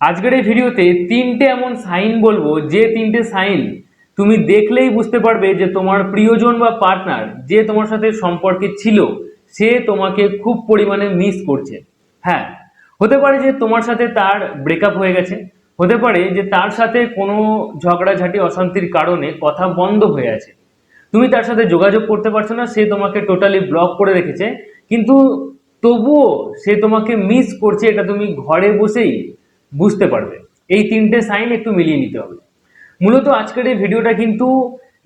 আজকের এই ভিডিওতে তিনটে এমন সাইন বলব, যে তিনটে সাইন তুমি দেখলেই বুঝতে পারবে যে তোমার প্রিয়জন বা পার্টনার যে তোমার সাথে সম্পর্কে ছিল, সে তোমাকে খুব পরিমাণে মিস করছে। হ্যাঁ হতে পারে যে তোমার সাথে তার ব্রেকআপ হয়ে গেছে, হতে পারে যে তার সাথে কোনো ঝগড়াঝাটি, অশান্তির কারণে কথা বন্ধ হয়ে আছে। তুমি তার সাথে যোগাযোগ করতে পারছ না, সে তোমাকে টোটালি ব্লক করে রেখেছে, কিন্তু তবুও সে তোমাকে মিস করছে, এটা তুমি ঘরে বসেই বুঝতে পারবে। এই তিনটে সাইন একটু মিলিয়ে নিতে হবে। মূলত আজকের এই ভিডিওটা কিন্তু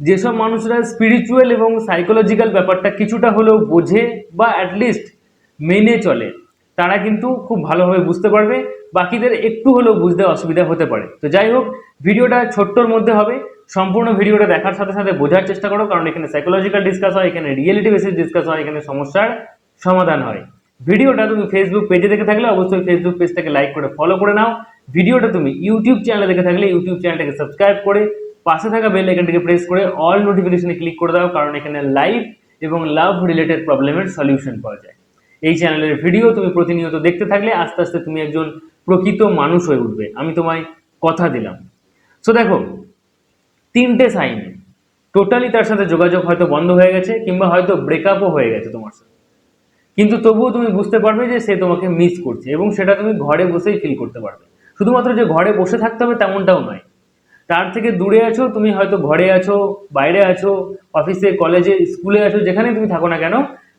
যেসব মানুষরা স্পিরিচুয়াল এবং সাইকোলজিক্যাল ব্যাপারটা কিছুটা হলেও বোঝে বা অ্যাটলিস্ট মেনে চলে, তারা কিন্তু খুব ভালোভাবে বুঝতে পারবে। বাকিদের একটু হলেও বুঝতে অসুবিধা হতে পারে। তো যাই হোক ভিডিওটা ছোট্টর মধ্যে হবে। সম্পূর্ণ ভিডিওটা দেখার সাথে সাথে বোঝার চেষ্টা করো, কারণ এখানে সাইকোলজিক্যাল ডিসকাস হয়, এখানে রিয়েলিটি বেসিস ডিসকাস হয়, এখানে সমস্যার সমাধান হয়। ভিডিওটা তুমি ফেসবুক পেজে দেখে থাকলে অবশ্যই ফেসবুক পেজটাকে লাইক করে ফলো করে নাও। ভিডিওটা তুমি ইউটিউব চ্যানেলে দেখে থাকলে ইউটিউব চ্যানেলটাকে সাবস্ক্রাইব করে পাশে থাকা বেল আইকনটিকে প্রেস করে অল নোটিফিকেশনে ক্লিক করে দাও, কারণ এখানে লাইভ এবং লাভ রিলেটেড প্রবলেমের সলিউশন পাওয়া যায়। এই চ্যানেলের ভিডিও তুমি প্রতিনিয়ত দেখতে থাকলে আস্তে আস্তে তুমি একজন প্রকৃত মানুষ হয়ে উঠবে। আমি তোমায় কথা দিলাম। সো দেখো, তিনটে সাইন টোটালি তার সাথে যোগাযোগ হয়তো বন্ধ হয়ে গেছে, কিংবা হয়তো ব্রেকআপও হয়ে গেছে তোমার সাথে। কিন্তু তবুও তুমি বুঝতে পারবে যে সে তোমাকে মিস করছে এবং সেটা তুমি ঘরে বসেই ফিল করতে পারবে। শুধুমাত্র যে ঘরে বসে থাকতে হবে তেমনটাও নয়। তার থেকে দূরে আছো, তুমি হয়তো ঘরে আছো, বাইরে আছো অফিসে কলেজে স্কুলে আছো যেখানে তুমি থাকো না কেন,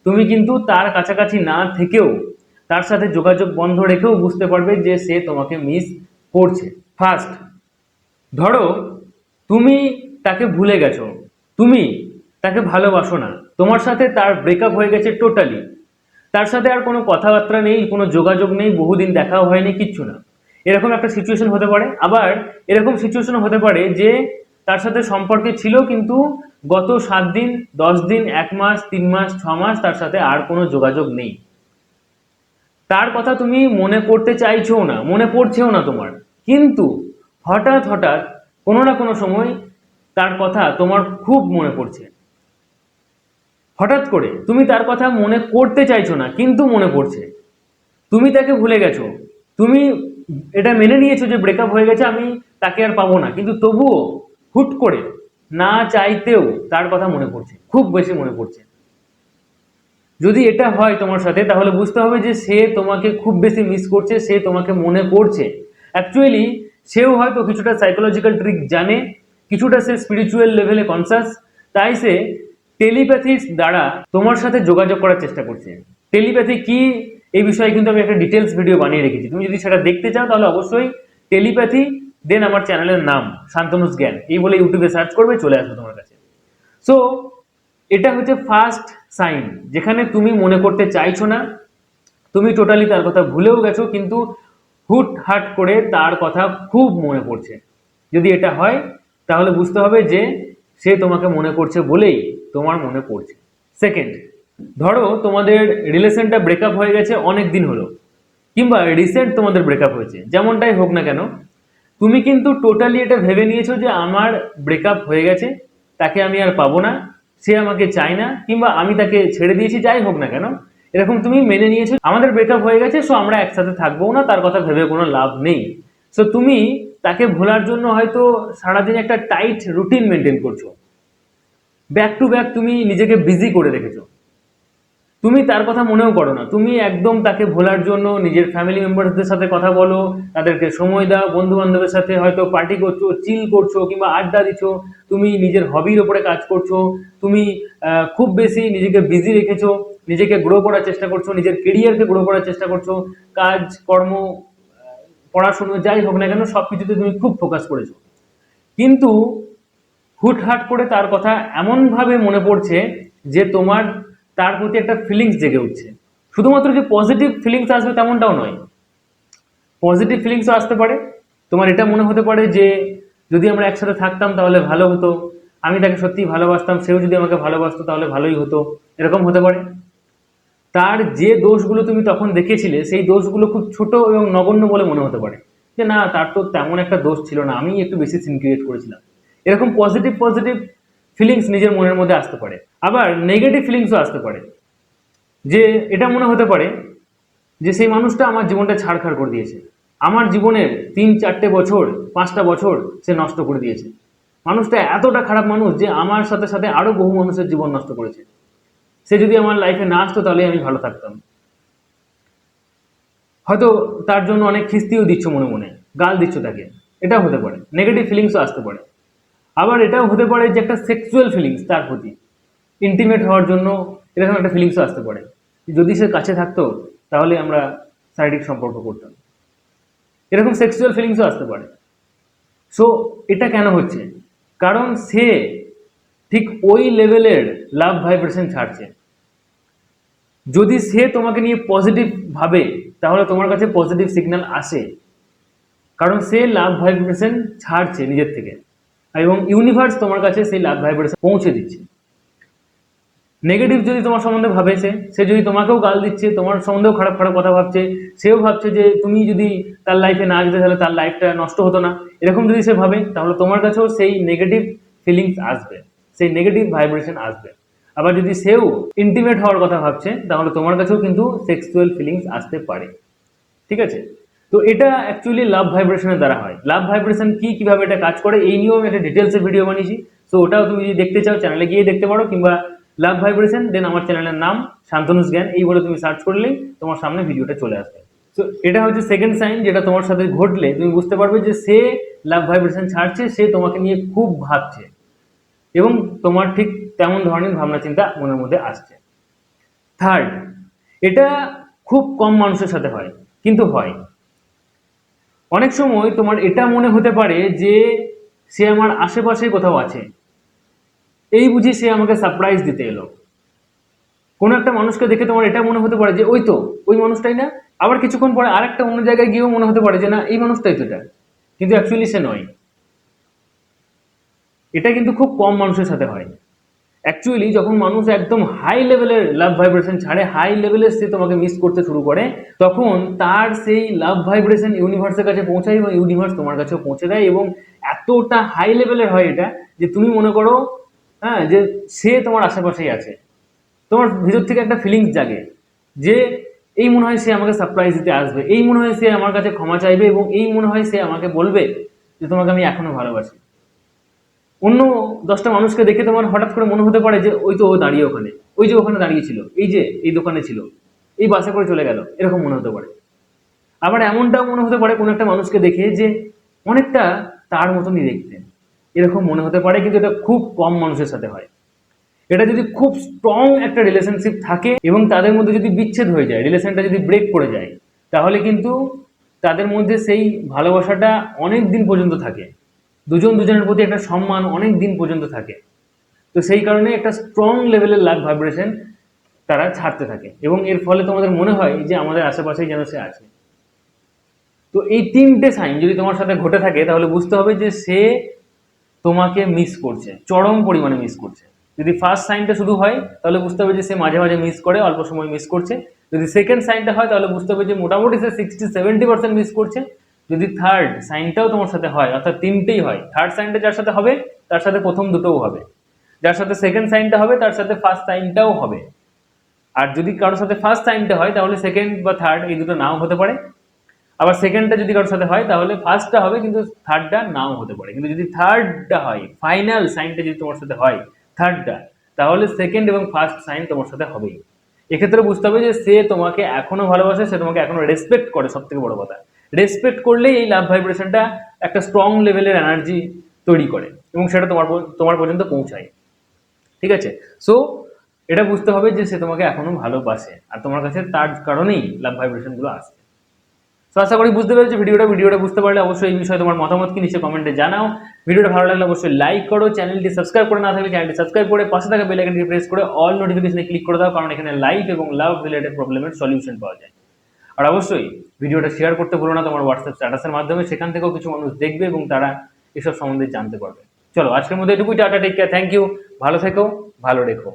তুমি কিন্তু তার কাছাকাছি না থেকেও, তার সাথে যোগাযোগ বন্ধ রেখেও বুঝতে পারবে যে সে তোমাকে মিস করছে। ফার্স্ট ধরো, তুমি তাকে ভুলে গেছো। তুমি তাকে ভালোবাসো না। তোমার সাথে তার ব্রেকআপ হয়ে গেছে টোটালি তার সাথে আর কোনো কথাবার্তা নেই, কোনো যোগাযোগ নেই, বহুদিন দেখাও হয়নি, কিচ্ছু না। এরকম একটা সিচুয়েশন হতে পারে। আবার এরকম সিচুয়েশন হতে পারে যে তার সাথে সম্পর্কে ছিল কিন্তু গত সাত দিন, দশ দিন, এক মাস, তিন মাস, ছ মাস তার সাথে আর কোনো যোগাযোগ নেই। তার কথা তুমি মনে করতে চাইছো না, মনে পড়ছেও না তোমার। কিন্তু হঠাৎ হঠাৎ কোনো না কোনো সময় তার কথা তোমার খুব মনে পড়ছে। হঠাৎ করে তুমি তার কথা মনে করতে চাইছো না, কিন্তু মনে পড়ছে। তুমি তাকে ভুলে গেছো। তুমি এটা মেনে নিয়েছো যে ব্রেকআপ হয়ে গেছে, আমি তাকে আর পাবো না। কিন্তু তবুও হুট করে না চাইতেও তার কথা মনে পড়ছে, খুব বেশি মনে পড়ছে। যদি এটা হয় তোমার সাথে, তাহলে বুঝতে হবে যে সে তোমাকে খুব বেশি মিস করছে, সে তোমাকে মনে করছে। অ্যাকচুয়ালি সেও হয়তো কিছুটা সাইকোলজিক্যাল ট্রিক জানে, কিছুটা সে স্পিরিচুয়াল লেভেলে কনসাস তাই সে টেলিপ্যাথির দ্বারা তোমার সাথে যোগাযোগ করার চেষ্টা করছে। টেলিপ্যাথি কি? এই বিষয়ে কিন্তু আমি একটা ডিটেলস ভিডিও বানিয়ে রেখেছি। তুমি যদি সেটা দেখতে চাও, তাহলে অবশ্যই টেলিপ্যাথি, দেন আমার চ্যানেলের নাম শান্তনুস জ্ঞান, এই বলে ইউটিউবে সার্চ করবে, চলে আসবে তোমার কাছে। সো এটা হচ্ছে ফার্স্ট সাইন যেখানে তুমি মনে করতে চাইছো না। তুমি টোটালি তার কথা ভুলেও গেছো, কিন্তু হুট হাট করে তার কথা খুব মনে পড়ছে। যদি এটা হয়, তাহলে বুঝতে হবে যে সে তোমাকে মনে করছে বলেই তোমার মনে পড়ছে। সেকেন্ড ধরো তোমাদের রিলেশনটা ব্রেকআপ হয়ে গেছে অনেক দিন হলো, কিংবা রিসেন্ট তোমাদের ব্রেকআপ হয়েছে, যেমনটাই হোক না কেন, তুমি কিন্তু টোটালি এটা ভেবে নিয়েছো যে আমার ব্রেকআপ হয়ে গেছে, তাকে আমি আর পাবো না, সে আমাকে চায় না, কিংবা আমি তাকে ছেড়ে দিয়েছি, যাই হোক না কেন, এরকম তুমি মেনে নিয়েছো আমাদের ব্রেকআপ হয়ে গেছে সো আমরা একসাথে থাকব না, তার কথা ভেবে কোনো লাভ নেই। সো তুমি তাকে ভোলার জন্য হয়তো সারাদিন একটা টাইট রুটিন মেনটেন করছ। ব্যাক টু ব্যাক তুমি নিজেকে বিজি করে রেখেছো। তুমি তার কথা মনেও করো না। তুমি একদম তাকে ভোলার জন্য নিজের ফ্যামিলি মেম্বারসদের সাথে কথা বলো, তাদেরকে সময় দাও বন্ধু বান্ধবের সাথে হয়তো পার্টি করছ চিল করছ কিংবা আড্ডা দিচ্ছ তুমি নিজের হবির ওপরে কাজ করছ। তুমি খুব বেশি নিজেকে বিজি রেখেছো। নিজেকে গ্রো করার চেষ্টা করছ। নিজের কেরিয়ারকে গ্রো করার চেষ্টা করছ। কাজ, কর্ম পড়াশুনো যাই হোক না কেন সব কিছুতে তুমি খুব ফোকাস করেছ। কিন্তু হুটহাট করে তার কথা এমনভাবে মনে পড়ছে যে তোমার, তার প্রতি একটা ফিলিংস জেগে উঠছে। শুধুমাত্র যে পজিটিভ ফিলিংস আসবে তেমনটাও নয়। পজিটিভ ফিলিংসও আসতে পারে। তোমার এটা মনে হতে পারে যে, যদি আমরা একসাথে থাকতাম তাহলে ভালো হতো। আমি তাকে সত্যিই ভালোবাসতাম, সেও যদি আমাকে ভালোবাসতো তাহলে ভালোই হতো। এরকম হতে পারে। তার যে দোষগুলো তুমি তখন দেখেছিলে সেই দোষগুলো খুব ছোট এবং নগণ্য বলে মনে হতে পারে। যে না, তার তো তেমন একটা দোষ ছিল না আমি একটু বেশি সিন ক্রিয়েট করেছিলাম। এরকম পজিটিভ পজিটিভ ফিলিংস নিজের মনের মধ্যে আসতে পারে। আবার নেগেটিভ ফিলিংসও আসতে পারে। যে এটা মনে হতে পারে যে সেই মানুষটা আমার জীবনটা ছাড়খাড় করে দিয়েছে। আমার জীবনের তিন, চারটে বছর, পাঁচটা বছর সে নষ্ট করে দিয়েছে। মানুষটা এতটা খারাপ মানুষ যে আমার সাথে সাথে আরও বহু মানুষের জীবন নষ্ট করেছে। সে যদি আমার লাইফে না আসতো তাহলে আমি ভালো থাকতাম। হয়তো তার জন্য অনেক খিস্তিও দিচ্ছ মনে মনে, গাল দিচ্ছ তাকে। এটাও হতে পারে নেগেটিভ ফিলিংসও আসতে পারে। আবার এটাও হতে পারে যে একটা সেক্সুয়াল ফিলিংস তার প্রতি। ইন্টিমেট হওয়ার জন্য এরকম একটা ফিলিংসও আসতে পারে। যদি সে কাছে থাকতো, তাহলে আমরা শারীরিক সম্পর্ক করতাম। এরকম সেক্সুয়াল ফিলিংসও আসতে পারে। সো এটা কেন হচ্ছে? কারণ সে ঠিক ওই লেভেলের লাভ ভাইব্রেশন ছাড়ছে। যদি সে তোমাকে নিয়ে পজিটিভ ভাবে, তাহলে তোমার কাছে পজিটিভ সিগন্যাল আসে। কারণ সে লাভ ভাইব্রেশন ছাড়ছে নিজের থেকে। এবং ইউনিভার্স তোমার কাছে সেই লাভ ভাইব্রেশন পৌঁছে দিচ্ছে। নেগেটিভ যদি তোমার সম্বন্ধে ভাবে সে সে যদি তোমাকেও গাল দিচ্ছে, তোমার সম্বন্ধেও খারাপ খারাপ কথা ভাবছে, সেও ভাবছে যে তুমি যদি তার লাইফে না যেতে তাহলে তার লাইফটা নষ্ট হতো না। এরকম যদি সে ভাবে, তাহলে তোমার কাছেও সেই নেগেটিভ ফিলিংস আসবে। সেই নেগেটিভ ভাইব্রেশন আসবে। আবার যদি সেও ইন্টিমেট হওয়ার কথা ভাবছে, তাহলে তোমার কাছেও কিন্তু সেক্সুয়াল ফিলিংস আসতে পারে। ঠিক আছে? তো এটা অ্যাকচুয়ালি লাভ ভাইব্রেশনের দ্বারা হয়। লাভ ভাইব্রেশন কি, কীভাবে এটা কাজ করে, এই নিয়েও আমি একটা ডিটেলসে ভিডিও বানিয়েছি। তো ওটাও তুমি যদি দেখতে চাও চ্যানেলে গিয়ে দেখতে পারো, কিংবা লাভ ভাইব্রেশন দেন আমার চ্যানেলের নাম শান্তনুস জ্ঞান, এই বলে তুমি সার্চ করলেই তোমার সামনে ভিডিওটা চলে আসবে। তো এটা হচ্ছে সেকেন্ড সাইন যেটা তোমার সাথে ঘটলে, তুমি বুঝতে পারবে যে সে লাভ ভাইব্রেশন ছাড়ছে, সে তোমাকে নিয়ে খুব ভাবছে। এবং তোমার ঠিক তেমন ধরনের ভাবনা চিন্তা মনের মধ্যে আসছে। থার্ড এটা খুব কম মানুষের সাথে হয়, কিন্তু হয়। অনেক সময় তোমার এটা মনে হতে পারে যে সে আমার আশেপাশে কোথাও আছে। এই বুঝি সে আমাকে সারপ্রাইজ দিতে এলো। কোনো একটা মানুষকে দেখে তোমার এটা মনে হতে পারে যে, ওই তো, ওই মানুষটাই না? আবার কিছুক্ষণ পরে আরেকটা অন্য জায়গায় গিয়েও মনে হতে পারে যে, না, এই মানুষটাই তো এটা। কিন্তু অ্যাকচুয়ালি সে নয়। এটা কিন্তু খুব কম মানুষের সাথে হয়। অ্যাকচুয়ালি যখন মানুষ একদম হাই লেভেলের লাভ ভাইব্রেশন ছাড়ে হাই লেভেলের সে তোমাকে মিস করতে শুরু করে, তখন তার সেই লাভ ভাইব্রেশন ইউনিভার্সের কাছে পৌঁছায় এবং ইউনিভার্স তোমার কাছেও পৌঁছে দেয় এবং এতটা হাই লেভেলের হয় এটা যে তুমি মনে করো হ্যাঁ যে সে তোমার আশেপাশেই আছে। তোমার ভিতর থেকে একটা ফিলিংস জাগে যে এই মনে হয় সে আমাকে সারপ্রাইজ দিতে আসবে, এই মনে হয় সে আমার কাছে ক্ষমা চাইবে এবং এই মনে হয় সে আমাকে বলবে যে তোমাকে আমি এখনও ভালোবাসি। অন্য দশটা মানুষকে দেখে তোমার হঠাৎ করে মনে হতে পারে যে ওই তো ও দাঁড়িয়ে ওখানে। ওই যে ওখানে দাঁড়িয়ে ছিল, এই যে এই দোকানে ছিল, এই বাসে করে চলে গেল, এরকম মনে হতে পারে। আবার এমনটাও মনে হতে পারে কোনো একটা মানুষকে দেখে যে অনেকটা তার মতনই দেখতে। এরকম মনে হতে পারে কিন্তু এটা খুব কম মানুষের সাথে হয়। এটা যদি খুব স্ট্রং একটা রিলেশনশিপ থাকে এবং তাদের মধ্যে যদি বিচ্ছেদ হয়ে যায় রিলেশনটা যদি ব্রেক করে যায়, তাহলে কিন্তু তাদের মধ্যে সেই ভালোবাসাটা অনেক দিন পর্যন্ত থাকে। দুজন দুজনের প্রতি একটা সম্মান অনেক দিন পর্যন্ত থাকে। তো সেই কারণে একটা স্ট্রং লেভেলের লাভ ভাইব্রেশন তারা ছাড়তে থাকে এবং এর ফলে তোমাদের মনে হয় যে আমাদের আশেপাশেই যেন সে আছে। তো এই তিনটে সাইন যদি তোমার সাথে ঘটে থাকে, তাহলে বুঝতে হবে যে সে তোমাকে মিস করছে, চরম পরিমাণে মিস করছে। যদি ফার্স্ট সাইনটা শুধু হয়, তাহলে বুঝতে হবে যে সে মাঝে মাঝে মিস করে, অল্প সময় মিস করছে। যদি সেকেন্ড সাইনটা হয়, তাহলে বুঝতে হবে যে মোটামুটি সে সিক্সটি সেভেন্টি পার্সেন্ট মিস করছে। যদি থার্ড সাইনটাও তোমার সাথে হয়, অর্থাৎ তিনটেই হয় থার্ড সাইনটা যার সাথে হবে, তার সাথে প্রথম দুটোও হবে। যার সাথে সেকেন্ড সাইনটা হবে, তার সাথে ফার্স্ট সাইনটাও হবে। আর যদি কারোর সাথে ফার্স্ট সাইনটা হয়, তাহলে সেকেন্ড বা থার্ড এই দুটো নাও হতে পারে। আবার সেকেন্ডটা যদি কারোর সাথে হয়, তাহলে ফার্স্টটা হবে, কিন্তু থার্ডটা নাও হতে পারে। কিন্তু যদি থার্ডটা হয় ফাইনাল সাইনটা যদি তোমার সাথে হয় থার্ডটা তাহলে সেকেন্ড এবং ফার্স্ট সাইন তোমার সাথে হবেই। এক্ষেত্রে বুঝতে হবে যে সে তোমাকে এখনও ভালোবাসে, সে তোমাকে এখনও রেসপেক্ট করে সব থেকে বড় কথা। রেসপেক্ট করলেই এই লাভ ভাইব্রেশনটা একটা স্ট্রং লেভেলের এনার্জি তৈরি করে এবং সেটা তোমার তোমার পর্যন্ত পৌঁছায়। ঠিক আছে? সো এটা বুঝতে হবে যে সে তোমাকে এখনও ভালোবাসে আর তোমার কাছে তার কারণেই লাভ ভাইব্রেশনগুলো আসে। তো আশা করি বুঝতে পেরেছ ভিডিওটা। ভিডিওটা বুঝতে পারলে অবশ্যই এই বিষয়ে তোমার মতামত কি নিচে কমেন্টে জানাও। ভিডিওটা ভালো লাগলে অবশ্যই লাইক করো চ্যানেলটি সাবস্ক্রাইব করে না থাকলে চ্যানেলটি সাবস্ক্রাইব করে পাশে থাকা বেল আইকনটি প্রেস করে অল নোটিফিকেশনে ক্লিক করে দাও, কারণ এখানে লাইফ এবং লাভ রিলেটেড প্রবলেমের সলিউশন পাওয়া যায়। আর অবশ্যই ভিডিওটা শেয়ার করতে ভুলো না তোমার হোয়াটসঅ্যাপ স্ট্যাটাসের মাধ্যমে। সেখান থেকেও কিছু মানুষ দেখবে এবং তারা এসব সম্বন্ধে জানতে পারবে। চলো, আজকের মধ্যে এটুকুই, tata take care thank you ভালো থেকো, ভালো রেখো।